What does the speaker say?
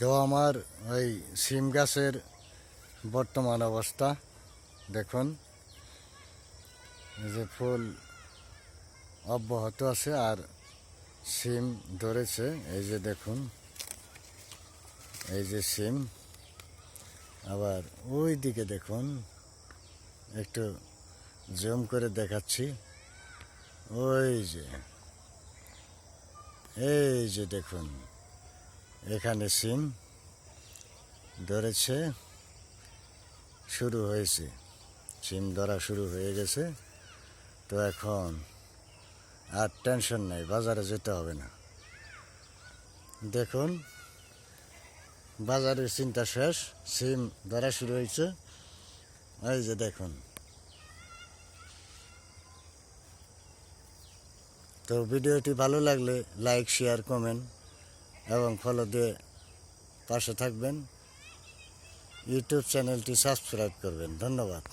তো আমার ওই সিম গাছের বর্তমান অবস্থা। দেখুন যে ফুল অব্যাহত আছে আর সিম ধরেছে, এই যে দেখুন, এই যে সিম। আবার ওই দিকে দেখুন, একটু জুম করে দেখাচ্ছি। ওই যে, এই যে দেখুন এখানে সিম ধরেছে, শুরু হয়েছে। সিম ধরা শুরু হয়ে গেছে। তো এখন আর টেনশন নাই, বাজারে যেতে হবে না। দেখুন, বাজারের চিন্তা শেষ, সিম ধরা শুরু হয়েছে। এই যে দেখুন। তো ভিডিওটি ভালো লাগলে লাইক, শেয়ার, কমেন্ট এবং ফলো দিয়ে পাশে থাকবেন। ইউটিউব চ্যানেলটি সাবস্ক্রাইব করবেন। ধন্যবাদ।